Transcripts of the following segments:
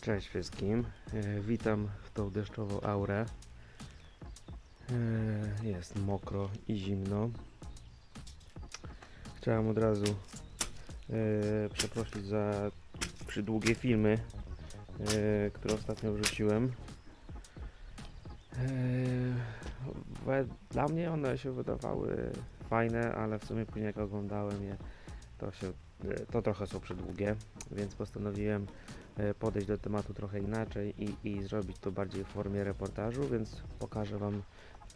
Cześć wszystkim. E, Witam w tą deszczową aurę. E, Jest mokro i zimno. Chciałem od razu e, przeprosić za przydługie filmy, które ostatnio wrzuciłem. Dla mnie one się wydawały fajne, ale w sumie później jak oglądałem je, to się to trochę są przydługie, więc postanowiłem podejść do tematu trochę inaczej i, i zrobić to bardziej w formie reportażu, więc pokażę Wam,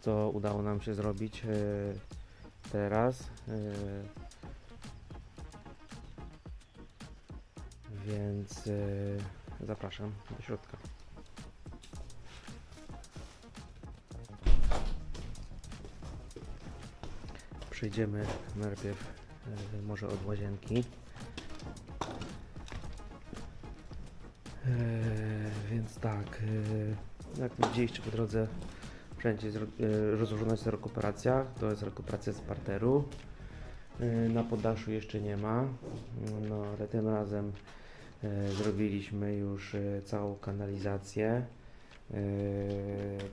co udało nam się zrobić e, teraz. E, Więc e, zapraszam do środka. Przejdziemy najpierw e, może od łazienki. Tak, eee, jak widzieliście po drodze, wszędzie jest e, rozłożona jest rekuperacja. To jest rekuperacja z parteru. E, na poddaszu jeszcze nie ma, no ale tym razem e, zrobiliśmy już e, całą kanalizację e,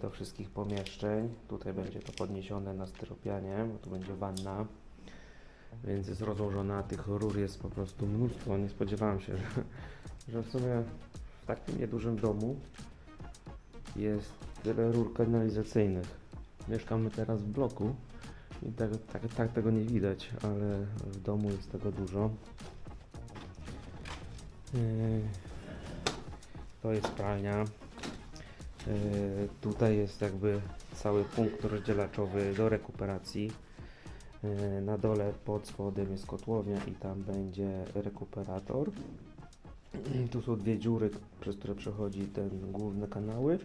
do wszystkich pomieszczeń. Tutaj będzie to podniesione na styropianie, bo tu będzie wanna. Więc jest rozłożona, tych rur jest po prostu mnóstwo. Nie spodziewałem się, że, że w sumie w takim niedużym domu jest tyle rur kanalizacyjnych. Mieszkamy teraz w bloku i tak, tak, tak tego nie widać, ale w domu jest tego dużo. Yy, To jest pralnia. Yy, Tutaj jest jakby cały punkt rozdzielaczowy do rekuperacji. Yy, Na dole pod spodem jest kotłownia i tam będzie rekuperator. Tu są dwie dziury, przez które przechodzi ten główne kanały.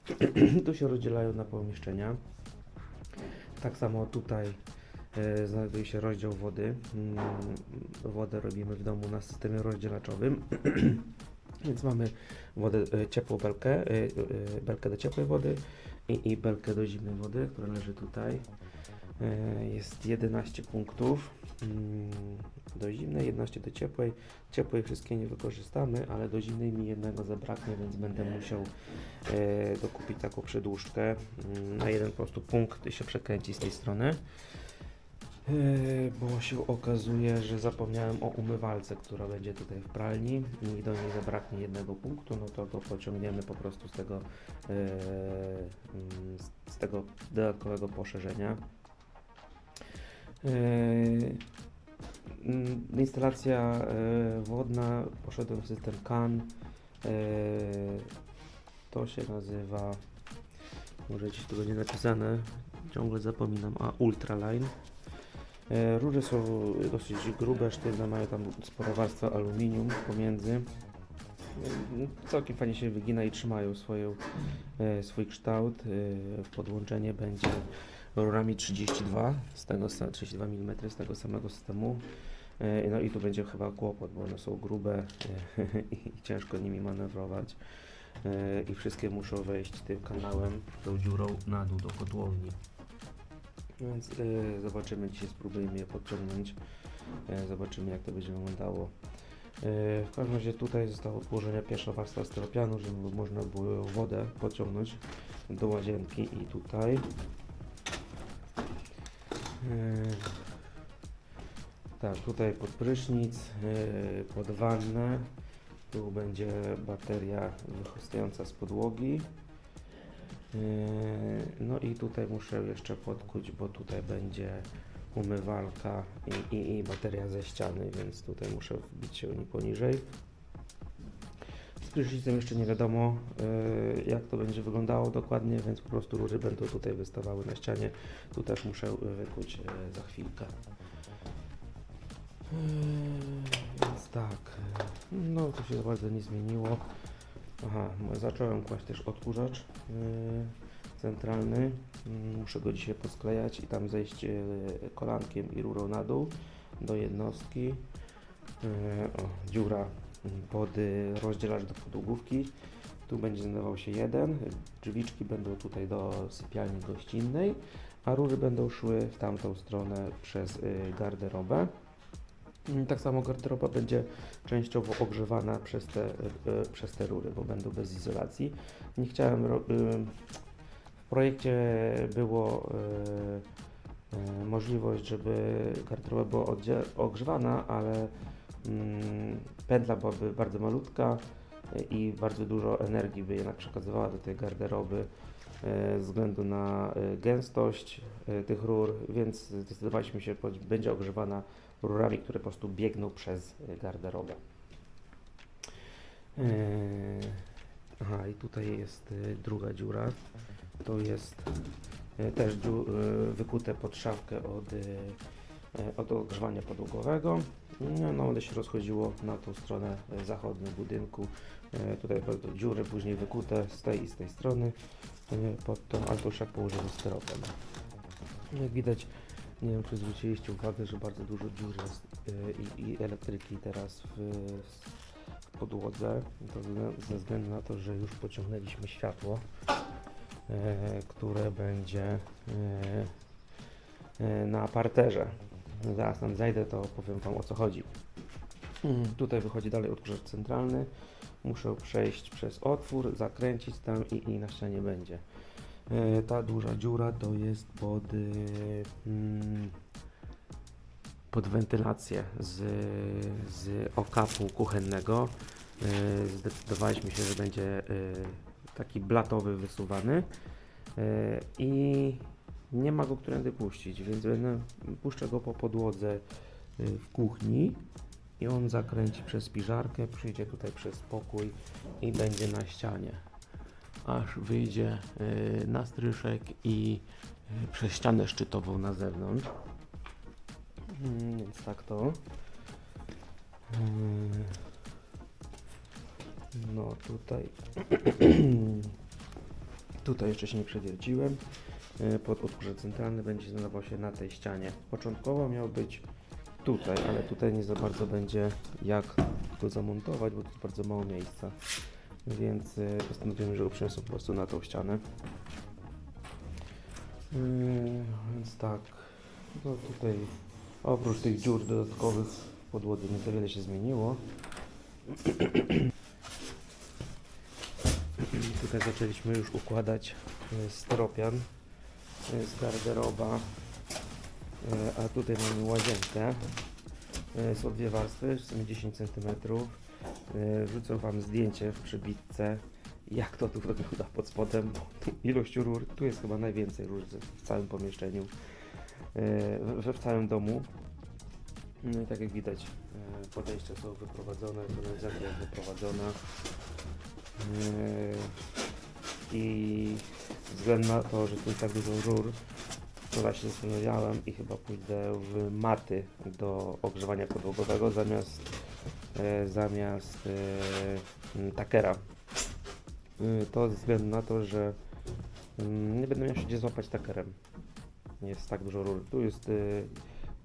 tu się rozdzielają na pomieszczenia. Tak samo tutaj e, znajduje się rozdział wody. Mm, wodę robimy w domu na systemie rozdzielaczowym. Więc mamy wodę, e, ciepłą belkę, e, belkę do ciepłej wody i, i belkę do zimnej wody, która leży tutaj. E, Jest 11 punktów do zimnej, 11 do ciepłej. Ciepłej wszystkie nie wykorzystamy, ale do zimnej mi jednego zabraknie, więc będę musiał e, dokupić taką przedłużkę. Mm, Na jeden po prostu punkt się przekręci z tej strony. E, Bo się okazuje, że zapomniałem o umywalce, która będzie tutaj w pralni i do niej zabraknie jednego punktu, no to go pociągniemy po prostu z tego, mm, z tego dodatkowego poszerzenia. Mm, Instalacja e, wodna, poszedłem w system CAN. E, To się nazywa, może gdzieś tu będzie napisane, ciągle zapominam, a Ultraline. Rury są dosyć grube, sztywne, mają tam sporo warstwa aluminium pomiędzy. Całkiem fajnie się wygina i trzymają swoją, swój kształt. Podłączenie będzie rurami 32, z tego, sa- 32 mm z tego samego systemu. E, No i tu będzie chyba kłopot, bo one są grube e, i ciężko nimi manewrować. E, I wszystkie muszą wejść tym kanałem, tą dziurą na dół do kotłowni. Więc zobaczymy, dzisiaj spróbujemy je podciągnąć. Zobaczymy jak to będzie wyglądało. W każdym razie tutaj została odłożona pierwsza warstwa styropianu, żeby można było wodę podciągnąć do łazienki i tutaj. Tak, tutaj pod prysznic, e, pod wannę. Tu będzie bateria wychostająca z podłogi. Yy, No i tutaj muszę jeszcze podkuć, bo tutaj będzie umywalka i, i, i bateria ze ściany, więc tutaj muszę wbić się oni poniżej. Z prysznicem jeszcze nie wiadomo yy, jak to będzie wyglądało dokładnie, więc po prostu rury będą tutaj wystawały na ścianie. Tu też muszę yy, wykuć yy, za chwilkę. Yy, Więc tak, no to się bardzo nie zmieniło. Aha, zacząłem kłaść też odkurzacz yy, centralny. Mm, Muszę go dzisiaj posklejać i tam zejść yy, kolankiem i rurą na dół do jednostki. O, dziura mm, pod rozdzielacz do podłogówki. Tu będzie znajdował się jeden. Drzwiczki będą tutaj do sypialni gościnnej, a rury będą szły w tamtą stronę przez garderobę. Tak samo garderoba będzie częściowo ogrzewana przez te, e, przez te rury, bo będą bez izolacji. Nie chciałem. ym, W projekcie było e, e, możliwość, żeby garderoba była ogrzewana, ale mm, pętla byłaby bardzo malutka e, i bardzo dużo energii by jednak przekazywała do tej garderoby e, ze względu na e, gęstość e, tych rur, więc zdecydowaliśmy się, będzie ogrzewana rurami, które po prostu biegną przez e, garderobę. E, Aha, i tutaj jest e, druga dziura. To jest też wykute pod szafkę od, od ogrzewania podłogowego. No, no, one się rozchodziło na tą stronę zachodnią budynku. Tutaj dziury później wykute z tej i z tej strony. Pod tą altuszek położony styropian. Jak widać, nie wiem czy zwróciliście uwagę, że bardzo dużo dziur jest e, i, i elektryki teraz w, w podłodze. To ze- ze względu na to, że już pociągnęliśmy światło, e, które będzie e, e, na parterze. Zaraz tam zajdę, to powiem Wam o co chodzi. Mm, Tutaj wychodzi dalej odkurzacz centralny. Muszę przejść przez otwór, zakręcić tam i, i na ścianie będzie. E, Ta duża dziura to jest pod, y, mm, pod wentylację z, z okapu kuchennego. E, Zdecydowaliśmy się, że będzie e, taki blatowy wysuwany e, i nie ma go którędy puścić, więc będę, puszczę go po podłodze e, w kuchni i on zakręci przez spiżarkę, przyjdzie tutaj przez pokój i będzie na ścianie aż wyjdzie y, na stryszek i y, przez ścianę szczytową na zewnątrz. Mm, Więc tak to. Y, No tutaj. tutaj jeszcze się nie przewierciłem. Y, Pod centralny będzie znajdował się na tej ścianie. Początkowo miał być tutaj, ale tutaj nie za bardzo będzie jak go zamontować, bo tu bardzo mało miejsca więc y, postanowiłem, że uprzemy sobie po prostu na tą ścianę. Yy, więc tak, no tutaj oprócz tych dziur dodatkowych w podłodze nie za wiele się zmieniło. tutaj zaczęliśmy już układać y, steropian y, z garderoba, a tutaj mamy łazienkę. Są dwie warstwy, w sumie 10 cm. E, Wrzucę Wam zdjęcie w przybitce, jak to tu wygląda pod spodem. Ilość rur, tu jest chyba najwięcej rur w całym pomieszczeniu, e, w, w całym domu. No i tak jak widać, e, podejścia są wyprowadzone, kanalizacja jest wyprowadzona. I ze względu na to, że tu jest tak dużo rur, to właśnie zastanawiałem i chyba pójdę w maty do ogrzewania podłogowego zamiast zamiast e, m, takera. Y, To ze względu na to, że mm, nie będę miał się gdzie złapać takerem. Jest tak dużo rur. Tu jest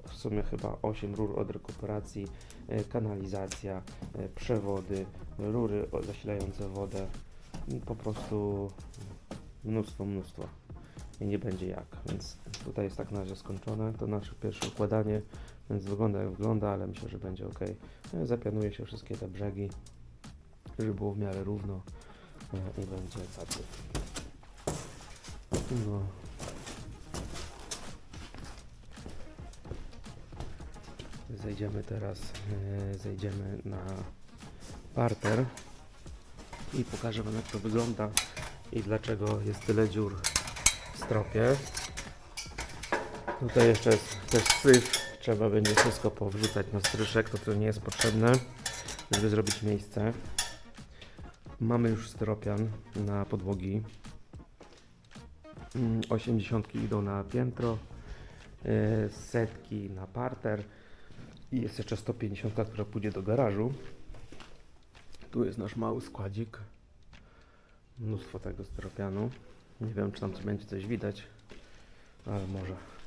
w sumie chyba 8 rur od rekuperacji, kanalizacja, przewody, rury zasilające wodę. Po prostu mnóstwo, mnóstwo. I nie będzie jak. Więc tutaj jest tak na razie skończone. To nasze pierwsze układanie. Więc wygląda jak wygląda, ale myślę, że będzie ok. E, Zapianuje się wszystkie te brzegi, żeby było w miarę równo e, i będzie cacy. No. Zejdziemy teraz, e, zejdziemy na parter i pokażę Wam jak to wygląda i dlaczego jest tyle dziur w stropie. Tutaj jeszcze jest też syf, trzeba będzie wszystko powrzucać na stryszek, to co nie jest potrzebne, żeby zrobić miejsce. Mamy już styropian na podłogi. Mm, 80 idą na piętro, e, setki na parter i jest jeszcze 150, która pójdzie do garażu. Tu jest nasz mały składzik. Mnóstwo tego styropianu. Nie wiem, czy tam będzie coś widać, ale może.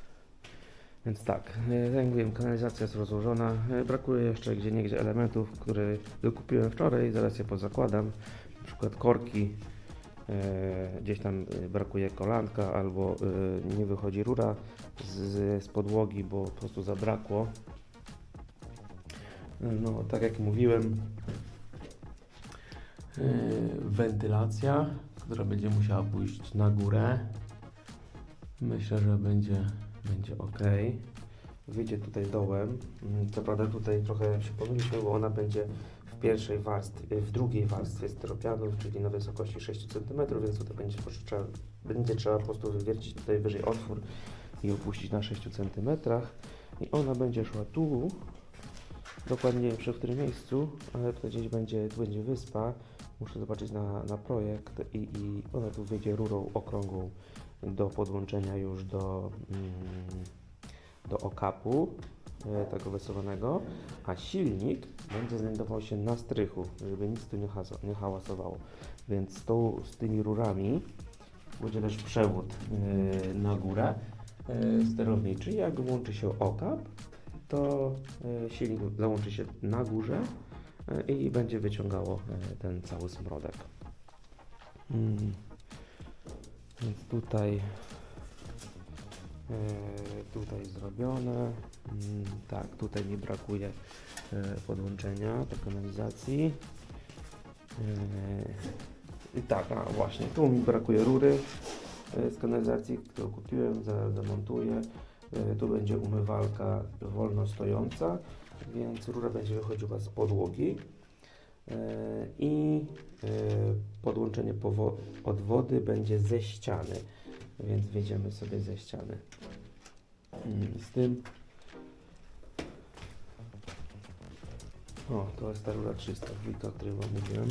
Więc tak, e, jak mówiłem, kanalizacja jest rozłożona. E, Brakuje jeszcze gdzie niegdzie elementów, które dokupiłem wczoraj, zaraz je pozakładam. Na przykład korki, e, gdzieś tam brakuje kolanka albo nie wychodzi rura z, z podłogi, bo po prostu zabrakło. No, tak jak mówiłem, wentylacja, która będzie musiała pójść na górę. Myślę, że będzie, będzie ok. Wyjdzie tutaj dołem. Mm, Co prawda tutaj trochę się pomyliśmy, bo ona będzie w pierwszej warstwie, w drugiej warstwie styropianu, czyli na wysokości 6 cm, więc tutaj będzie, trzeba, będzie trzeba po prostu wywiercić tutaj wyżej otwór i opuścić na 6 cm. I ona będzie szła tu, dokładnie przy którym miejscu, ale tutaj gdzieś będzie, tu będzie wyspa. Muszę zobaczyć na, na projekt i, i ona tu wyjdzie rurą okrągłą do podłączenia już do, mm, do okapu e, tego wysuwanego, a silnik będzie znajdował się na strychu, żeby nic tu nie, nie hałasowało. Więc z, tą, z tymi rurami będzie też przewód e, na górę e, sterowniczy. Jak włączy się okap, to silnik załączy się na górze i będzie wyciągało ten cały smrodek. Mm. Więc tutaj e, tutaj zrobione. Mm, tak, tutaj mi brakuje e, podłączenia do kanalizacji. E, I tak, a właśnie, tu mi brakuje rury z kanalizacji, którą kupiłem, zaraz zamontuję. Tu będzie umywalka wolno stojąca, więc rura będzie wychodziła z podłogi. E, I e, podłączenie od wody będzie ze ściany, więc wjedziemy sobie ze ściany. Mm, Z tym. O, to jest ta rura 300 o której Wam mówiłem.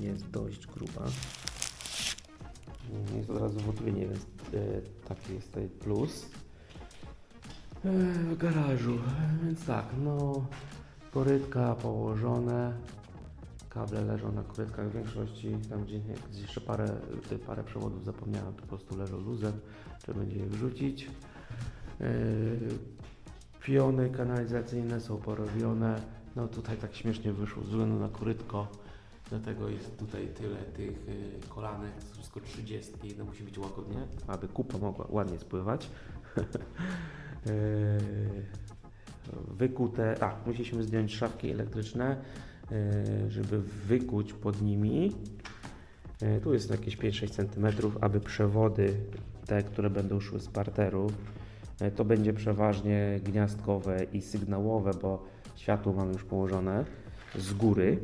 Jest dość gruba. Mm, Jest od razu w otrynie, więc e, taki jest tutaj plus. W garażu, więc tak, no korytka położone, kable leżą na korytkach w większości, tam gdzie, jeszcze parę, parę przewodów zapomniałem, po prostu leżą luzem, trzeba będzie je wrzucić. Yy, piony kanalizacyjne są porobione, no tutaj tak śmiesznie wyszło, ze względu na korytko, dlatego jest tutaj tyle tych y, kolanek, wszystko 30, no musi być łagodnie, aby kupa mogła ładnie spływać. Yy, wykute, a musieliśmy zdjąć szafki elektryczne, żeby wykuć pod nimi. E, Tu jest jakieś 5-6 cm, aby przewody, te, które będą szły z parteru, e, to będzie przeważnie gniazdkowe i sygnałowe, bo światło mamy już położone z góry,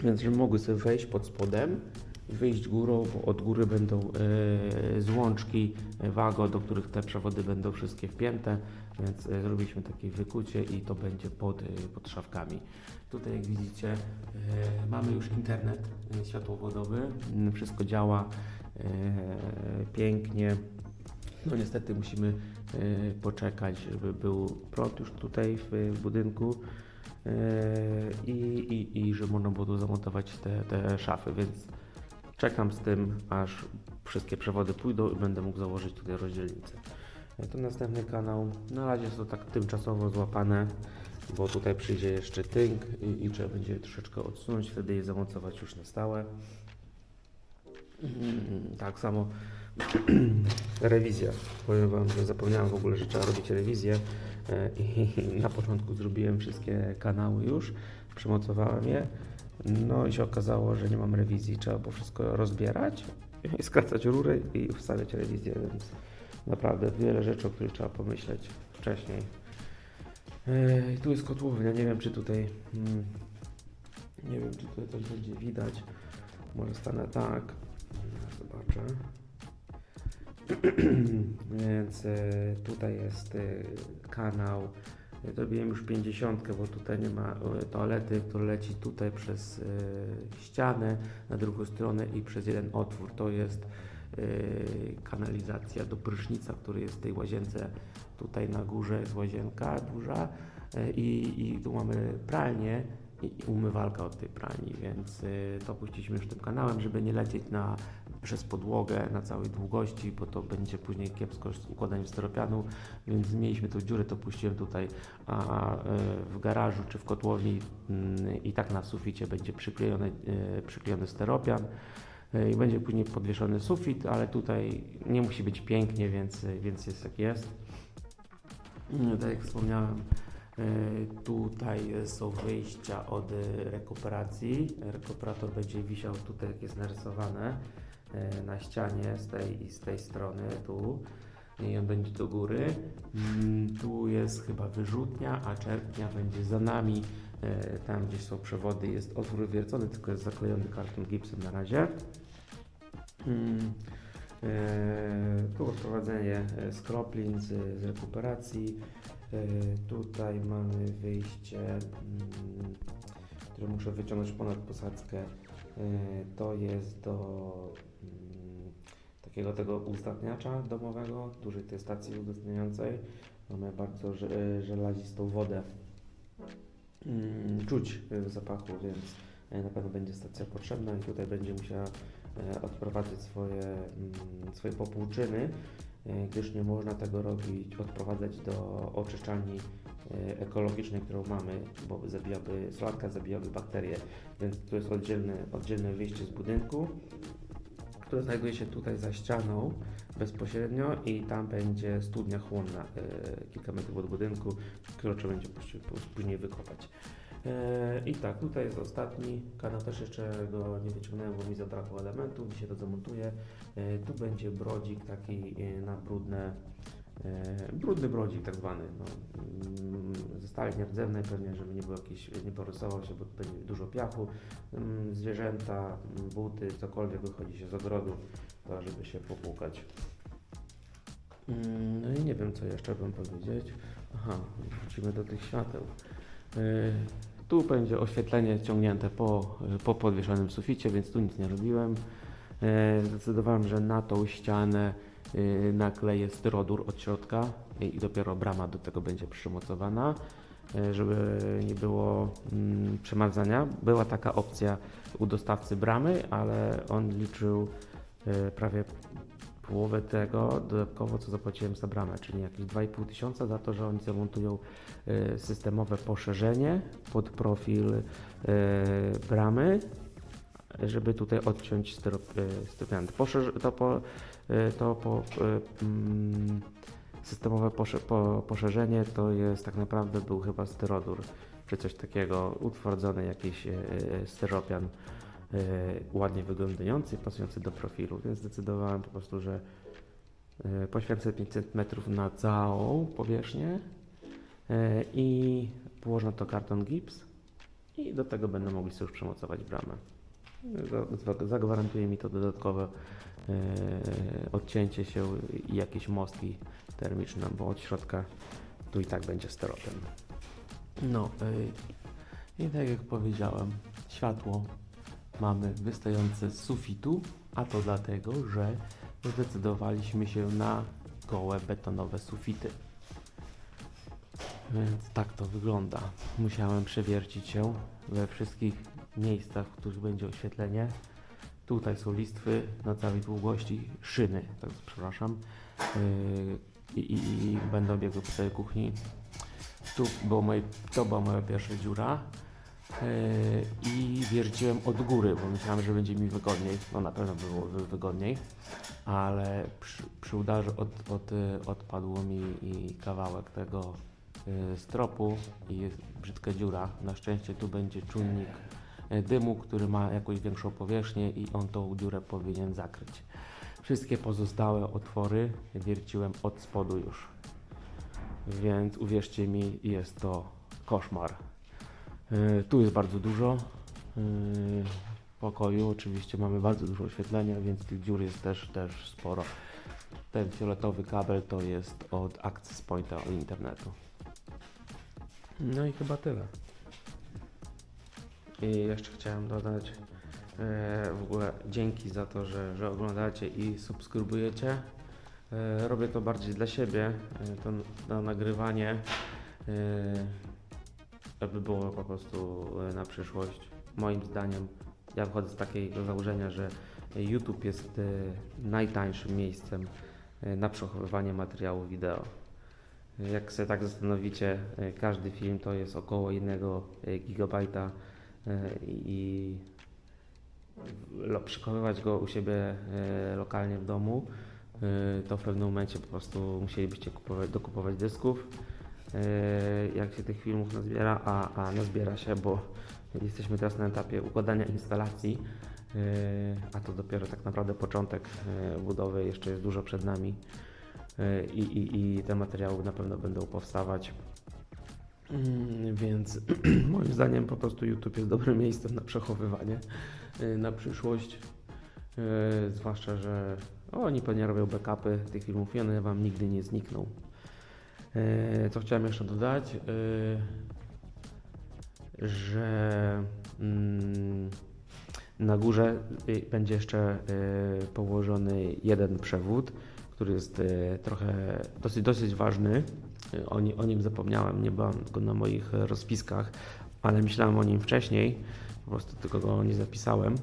więc żeby mogły sobie wejść pod spodem, wyjść górą, od góry będą e, złączki e, wago, do których te przewody będą wszystkie wpięte, więc e, zrobiliśmy takie wykucie i to będzie pod, pod szafkami. Tutaj jak widzicie mamy już internet światłowodowy, Mm, wszystko działa pięknie. No niestety musimy poczekać, żeby był prąd już tutaj w, budynku i, i, i żeby można było zamontować te, te szafy, więc czekam z tym, aż wszystkie przewody pójdą i będę mógł założyć tutaj rozdzielnicę. E, To następny kanał. Na razie jest to tak tymczasowo złapane, bo tutaj przyjdzie jeszcze tynk i, i trzeba będzie troszeczkę odsunąć, wtedy je zamocować już na stałe. Mm, Tak samo rewizja. Powiem Wam, że zapomniałem w ogóle, że trzeba robić rewizję e, i na początku zrobiłem wszystkie kanały już, przymocowałem je. No i się okazało, że nie mam rewizji, trzeba było wszystko rozbierać i skracać rury i wstawiać rewizję, więc naprawdę wiele rzeczy, o których trzeba pomyśleć wcześniej. I tu jest kotłownia, nie wiem czy tutaj mm, nie wiem czy tutaj coś będzie widać. Może stanę tak. Zobaczę. Więc e, tutaj jest e, kanał. E, Zrobiłem już 50, bo tutaj nie ma e, toalety, która leci tutaj przez e, ścianę na drugą stronę i przez jeden otwór. To jest e, kanalizacja do prysznica, który jest w tej łazience. Tutaj na górze jest łazienka duża e, i, tu mamy pralnię i i umywalka od tej pralni, więc y, to puściliśmy już tym kanałem, żeby nie lecieć na, przez podłogę na całej długości, bo to będzie później kiepsko z układaniem steropianu, więc zmieniliśmy tą dziurę, to puściłem tutaj, a y, w garażu czy w kotłowni y, i tak na suficie będzie przyklejony, y, przyklejony steropian y, i będzie później podwieszony sufit, ale tutaj nie musi być pięknie, więc, więc jest jak jest. Y, Tak jak wspomniałem, E, Tutaj są wyjścia od e, rekuperacji. Rekuperator będzie wisiał tutaj, jak jest narysowane, e, na ścianie z tej i z tej strony, tu. I on będzie do góry. Mm, Tu jest chyba wyrzutnia, a czerpnia będzie za nami. E, Tam gdzieś są przewody, jest otwór wywiercony, tylko jest zaklejony karton gipsem na razie. Mm, e, Tu odprowadzenie e, skroplin z, z rekuperacji. E, Tutaj mamy wyjście, mm, które muszę wyciągnąć ponad posadzkę. E, To jest do takiego tego uzdatniacza domowego, dużej tej stacji uzdatniającej. Mamy bardzo że- żelazistą wodę. Mm, Czuć w zapachu, więc e, na pewno będzie stacja potrzebna i tutaj będzie musiała e, odprowadzić swoje, mm, swoje popłuczyny, e, gdyż nie można tego robić, odprowadzać do oczyszczalni e, ekologicznej, którą mamy, bo zabijaby, sladka zabijaby bakterie, więc tu jest oddzielne, oddzielne wyjście z budynku, które znajduje się tutaj za ścianą bezpośrednio i tam będzie studnia chłonna e, kilka metrów od budynku, którą trzeba będzie później- wykopać. E, I tak, tutaj jest ostatni kanał, też jeszcze go nie wyciągnąłem, bo mi zabrakło elementów, dzisiaj to zamontuję. E, Tu będzie brodzik taki na brudne, brudny brodzik tak zwany, no, mm, ze stali nierdzewnej pewnie, żeby nie było jakiś, nie porysował się, bo tutaj dużo piachu, Mm, zwierzęta, mm, buty, cokolwiek wychodzi się z ogrodu, to żeby się popłukać. No i nie wiem, co jeszcze bym powiedzieć. Aha, wrócimy do tych świateł. Yy, Tu będzie oświetlenie ciągnięte po, po podwieszonym suficie, więc tu nic nie robiłem. Yy, Zdecydowałem, że na tą ścianę yy, nakleję styrodur od środka i dopiero brama do tego będzie przymocowana, yy, żeby nie było mm, przemarzania. Była taka opcja u dostawcy bramy, ale on liczył yy, prawie połowę tego dodatkowo, co zapłaciłem za bramę, czyli jakieś 2,5 tysiąca za to, że oni zamontują y, systemowe poszerzenie pod profil y, bramy, żeby tutaj odciąć styropian. Poszerz, to po, y, to po y, mm, systemowe po, poszerzenie to jest tak naprawdę był chyba styrodur, czy coś takiego, utwardzony jakiś styropian ładnie wyglądający, pasujący do profilu, więc zdecydowałem po prostu, że poświęcę 500 cm na całą powierzchnię i położę to karton gips i do tego będą mogli sobie już przemocować bramę. Za- za- Zagwarantuje mi to dodatkowe y, odcięcie się i jakieś mostki termiczne, bo od środka tu i tak będzie steropen. No y, i tak jak powiedziałem, światło mamy wystające z sufitu, a to dlatego, że zdecydowaliśmy się na gołe betonowe sufity. Więc tak to wygląda. Musiałem przewiercić się we wszystkich miejscach, w których będzie oświetlenie. Tutaj są listwy na całej długości szyny, tak przepraszam. Yy, I, i, będą biegły po całej kuchni. Tu było moje, to była moja pierwsza dziura. Yy, I wierciłem od góry, bo myślałem, że będzie mi wygodniej. No na pewno było wy- wygodniej, ale przy, przy udarze od, od, y, odpadło mi kawałek tego y, stropu i jest brzydka dziura. Na szczęście tu będzie czujnik dymu, który ma jakąś większą powierzchnię i on tą dziurę powinien zakryć. Wszystkie pozostałe otwory wierciłem od spodu już. Więc uwierzcie mi, jest to koszmar. Y, Tu jest bardzo dużo y, pokoju. Oczywiście mamy bardzo dużo oświetlenia, więc tych dziur jest też, też sporo. Ten fioletowy kabel to jest od Access Pointa od internetu. No i chyba tyle. I jeszcze chciałem dodać e, w ogóle dzięki za to, że, że oglądacie i subskrybujecie. E, robię to bardziej dla siebie, e, to, nagrywanie, aby było po prostu na przyszłość. Moim zdaniem, ja wychodzę z takiego założenia, że YouTube jest najtańszym miejscem na przechowywanie materiału wideo. Jak sobie tak zastanowicie, każdy film to jest około 1 gigabajta i lo- przechowywać go u siebie e, lokalnie w domu, e, to w pewnym momencie po prostu musielibyście kupować, dokupować dysków. e, jak się tych filmów nazbiera, a, a nazbiera się, bo jesteśmy teraz na etapie układania instalacji, e, a to dopiero tak naprawdę początek e, budowy, jeszcze jest dużo przed nami e, i, i, i te materiały na pewno będą powstawać. Mm, Więc moim zdaniem po prostu YouTube jest dobrym miejscem na przechowywanie y, na przyszłość. Y, Zwłaszcza, że oni pewnie robią backupy tych filmów i one Wam nigdy nie znikną. Y, Co chciałem jeszcze dodać, że mm, na górze będzie jeszcze położony jeden przewód, który jest trochę dosyć, dosyć ważny. Y, O, o nim zapomniałem, nie byłem go na moich e, rozpiskach, ale myślałem o nim wcześniej, po prostu tylko go nie zapisałem.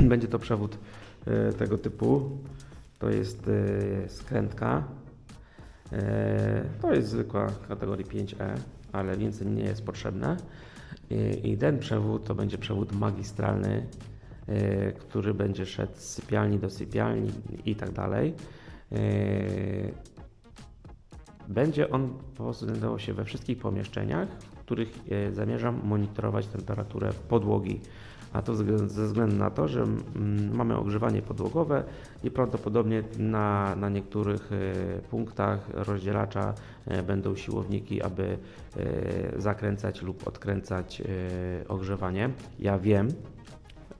Y, Będzie to przewód y, tego typu. To jest skrętka. To jest zwykła kategorii 5E, ale więcej nie jest potrzebne. I, ten przewód to będzie przewód magistralny, który będzie szedł z sypialni do sypialni i tak dalej. Będzie on znajdował się we wszystkich pomieszczeniach, w których e, zamierzam monitorować temperaturę podłogi. A to ze względu na to, że mm, mamy ogrzewanie podłogowe i prawdopodobnie na, na niektórych e, punktach rozdzielacza e, będą siłowniki, aby zakręcać lub odkręcać ogrzewanie. Ja wiem,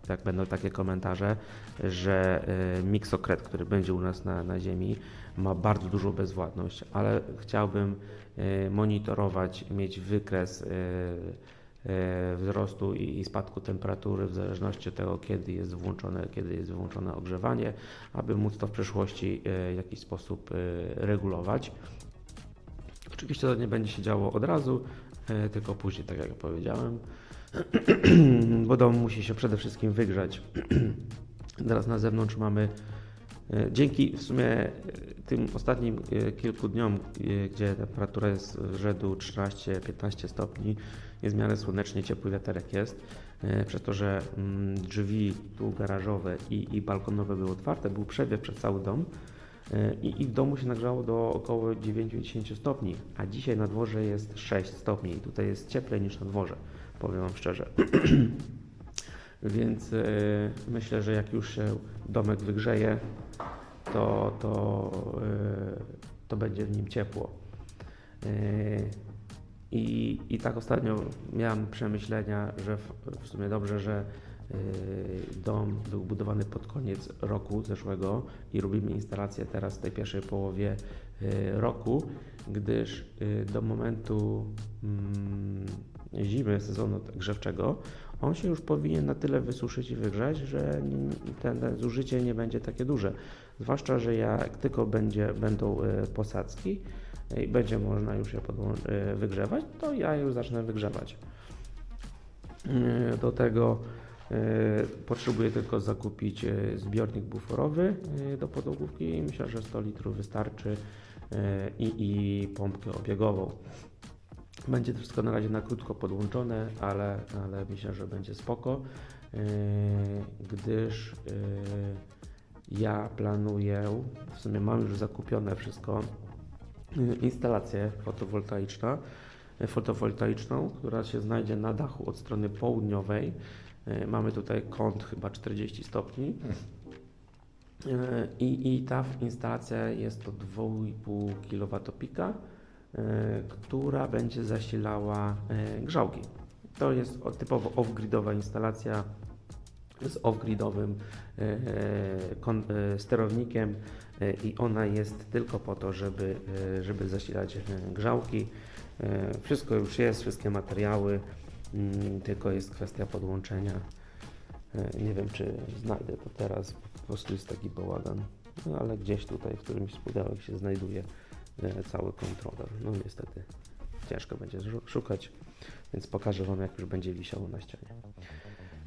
tak będą takie komentarze, że Mixokret, który będzie u nas na, na ziemi, ma bardzo dużą bezwładność, ale chciałbym e, monitorować, mieć wykres e, e, wzrostu i, spadku temperatury w zależności od tego, kiedy jest włączone, kiedy jest wyłączone ogrzewanie, aby móc to w przyszłości w jakiś sposób regulować. Oczywiście to nie będzie się działo od razu, tylko później, tak jak powiedziałem, bo dom musi się przede wszystkim wygrzać. Teraz na zewnątrz mamy, dzięki w sumie e, tym ostatnim e, kilku dniom, e, gdzie temperatura jest rzędu 13-15 stopni, jest miarę słonecznie, ciepły wiaterek jest, e, przez to, że mm, drzwi tu garażowe i, i balkonowe były otwarte, był przewiew przez cały dom, E, i, i w domu się nagrzało do około 9-10 stopni, a dzisiaj na dworze jest 6 stopni i tutaj jest cieplej niż na dworze, powiem Wam szczerze. Więc e, myślę, że jak już się domek wygrzeje, to, to, e, to będzie w nim ciepło. E, I, I tak ostatnio miałem przemyślenia, że w, w sumie dobrze, że dom był budowany pod koniec roku zeszłego i robimy instalację teraz w tej pierwszej połowie roku, gdyż do momentu mm, zimy sezonu grzewczego on się już powinien na tyle wysuszyć i wygrzać, że ten, ten zużycie nie będzie takie duże. Zwłaszcza, że jak tylko będzie, będą e, posadzki i będzie można już je e, wygrzewać, to ja już zacznę wygrzewać. E, Do tego potrzebuję tylko zakupić zbiornik buforowy do podłogówki i myślę, że 100 litrów wystarczy i, i pompkę obiegową. Będzie to wszystko na razie na krótko podłączone, ale, ale myślę, że będzie spoko, yy, gdyż yy, ja planuję, w sumie mam już zakupione wszystko, yy, instalację fotowoltaiczną, yy, fotowoltaiczną, która się znajdzie na dachu od strony południowej. Yy, Mamy tutaj kąt chyba 40 stopni. Yy, I, ta instalacja jest to 2,5 kWp e, która będzie zasilała e, grzałki. To jest typowo off-gridowa instalacja z off-gridowym e, e, e, sterownikiem e, i ona jest tylko po to, żeby, e, żeby zasilać e, grzałki. E, Wszystko już jest, wszystkie materiały, mm, tylko jest kwestia podłączenia. E, Nie wiem, czy znajdę to teraz, po prostu jest taki bałagan, no, ale gdzieś tutaj w którymś z pudełek się znajduje e, cały kontroler. No niestety ciężko będzie szukać, więc pokażę Wam jak już będzie wisiało na ścianie.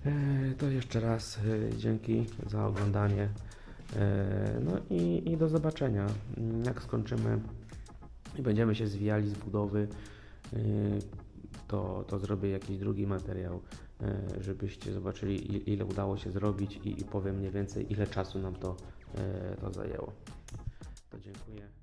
E, To jeszcze raz e, dzięki za oglądanie. E, No i, i do zobaczenia. Mm, Jak skończymy i będziemy się zwijali z budowy, e, to, to zrobię jakiś drugi materiał, e, żebyście zobaczyli ile udało się zrobić i, i powiem mniej więcej ile czasu nam to, e, to zajęło. To dziękuję.